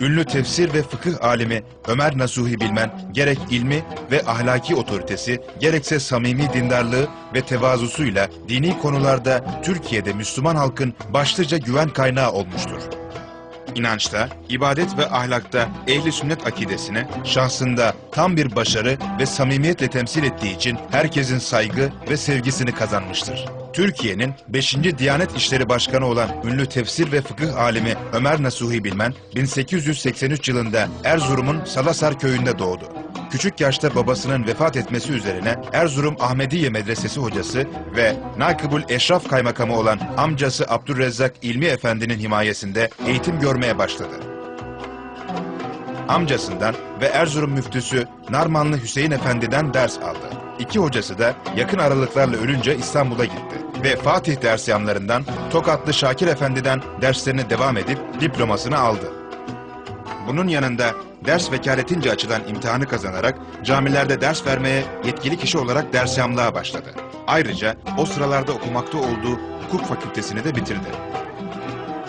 Ünlü tefsir ve fıkıh alimi Ömer Nasuhi Bilmen gerek ilmi ve ahlaki otoritesi gerekse samimi dindarlığı ve tevazusuyla dini konularda Türkiye'de Müslüman halkın başlıca güven kaynağı olmuştur. İnançta, ibadet ve ahlakta ehli sünnet akidesine, şahsında tam bir başarı ve samimiyetle temsil ettiği için herkesin saygı ve sevgisini kazanmıştır. Türkiye'nin 5. Diyanet İşleri Başkanı olan ünlü tefsir ve fıkıh alimi Ömer Nasuhi Bilmen, 1883 yılında Erzurum'un Salasar köyünde doğdu. Küçük yaşta babasının vefat etmesi üzerine Erzurum Ahmediye Medresesi hocası ve Nakıbul Eşraf Kaymakamı olan amcası Abdurrezzak İlmi Efendi'nin himayesinde eğitim görmeye başladı. Amcasından ve Erzurum müftüsü Narmanlı Hüseyin Efendi'den ders aldı. İki hocası da yakın aralıklarla ölünce İstanbul'a gitti ve Fatih dersiyamlarından Tokatlı Şakir Efendi'den derslerini devam edip diplomasını aldı. Bunun yanında ders vekaletince açılan imtihanı kazanarak camilerde ders vermeye yetkili kişi olarak dersyamlığa başladı. Ayrıca o sıralarda okumakta olduğu hukuk fakültesini de bitirdi.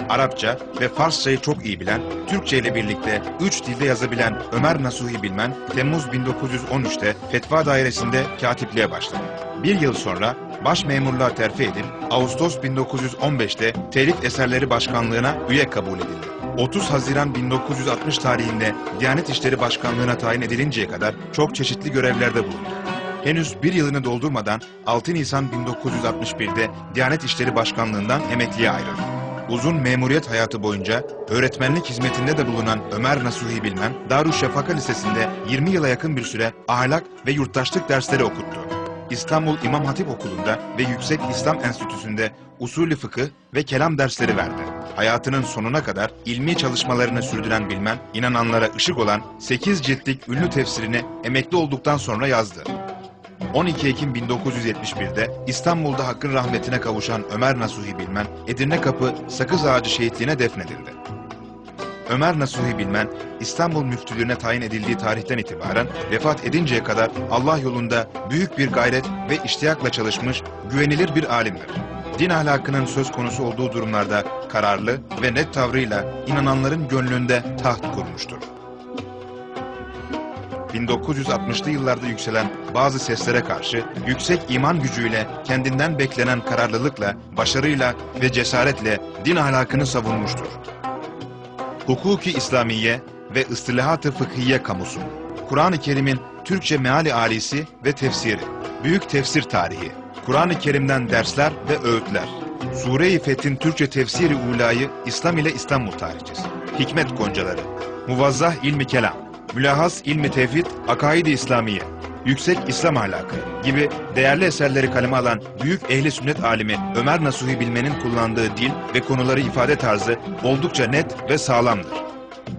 Arapça ve Farsçayı çok iyi bilen, Türkçe ile birlikte üç dilde yazabilen Ömer Nasuhi Bilmen, Temmuz 1913'te Fetva Dairesi'nde katipliğe başladı. Bir yıl sonra baş memurluğa terfi edip Ağustos 1915'te Telif Eserleri Başkanlığı'na üye kabul edildi. 30 Haziran 1960 tarihinde Diyanet İşleri Başkanlığı'na tayin edilinceye kadar çok çeşitli görevlerde bulundu. Henüz bir yılını doldurmadan 6 Nisan 1961'de Diyanet İşleri Başkanlığı'ndan emekliye ayrıldı. Uzun memuriyet hayatı boyunca öğretmenlik hizmetinde de bulunan Ömer Nasuhi Bilmen, Darüşşafaka Lisesi'nde 20 yıla yakın bir süre ahlak ve yurttaşlık dersleri okuttu. İstanbul İmam Hatip Okulu'nda ve Yüksek İslam Enstitüsü'nde usulü fıkıh ve kelam dersleri verdi. Hayatının sonuna kadar ilmi çalışmalarını sürdüren Bilmen, inananlara ışık olan 8 ciltlik ünlü tefsirini emekli olduktan sonra yazdı. 12 Ekim 1971'de İstanbul'da hakkın rahmetine kavuşan Ömer Nasuhi Bilmen, Edirne Kapı Sakız Ağacı Şehitliğine defnedildi. Ömer Nasuhi Bilmen, İstanbul müftülüğüne tayin edildiği tarihten itibaren vefat edinceye kadar Allah yolunda büyük bir gayret ve iştiyakla çalışmış, güvenilir bir alimdir. Din ahlakının söz konusu olduğu durumlarda kararlı ve net tavrıyla inananların gönlünde taht kurmuştur. 1960'lı yıllarda yükselen bazı seslere karşı yüksek iman gücüyle, kendinden beklenen kararlılıkla, başarıyla ve cesaretle din ahlakını savunmuştur. Hukuki İslamiye ve ıstilahat-ı fıkhiye kamusu. Kur'an-ı Kerim'in Türkçe meali alisi ve tefsiri. Büyük tefsir tarihi. Kur'an-ı Kerim'den dersler ve öğütler. Sure-i Fethin Türkçe tefsiri ulayı İslam ile İstanbul tarihçesi. Hikmet goncaları. Muvazzah ilmi kelam. Mülahaz ilmi tevhid, akaid-i İslamiye. Yüksek İslam ahlakı gibi değerli eserleri kaleme alan büyük ehli sünnet alimi Ömer Nasuhi Bilmen'in kullandığı dil ve konuları ifade tarzı oldukça net ve sağlamdır.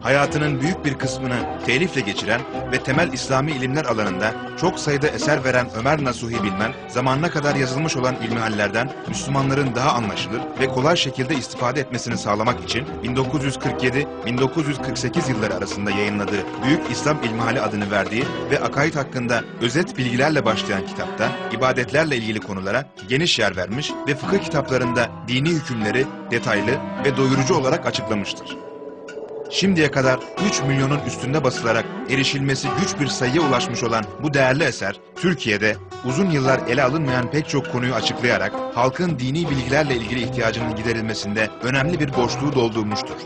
Hayatının büyük bir kısmını telifle geçiren ve temel İslami ilimler alanında çok sayıda eser veren Ömer Nasuhi Bilmen, zamanına kadar yazılmış olan ilmihallerden Müslümanların daha anlaşılır ve kolay şekilde istifade etmesini sağlamak için 1947-1948 yılları arasında yayınladığı Büyük İslam İlmihali adını verdiği ve akaid hakkında özet bilgilerle başlayan kitapta ibadetlerle ilgili konulara geniş yer vermiş ve fıkıh kitaplarında dini hükümleri detaylı ve doyurucu olarak açıklamıştır. Şimdiye kadar 3 milyonun üstünde basılarak erişilmesi güç bir sayıya ulaşmış olan bu değerli eser, Türkiye'de uzun yıllar ele alınmayan pek çok konuyu açıklayarak halkın dini bilgilerle ilgili ihtiyacının giderilmesinde önemli bir boşluğu doldurmuştur.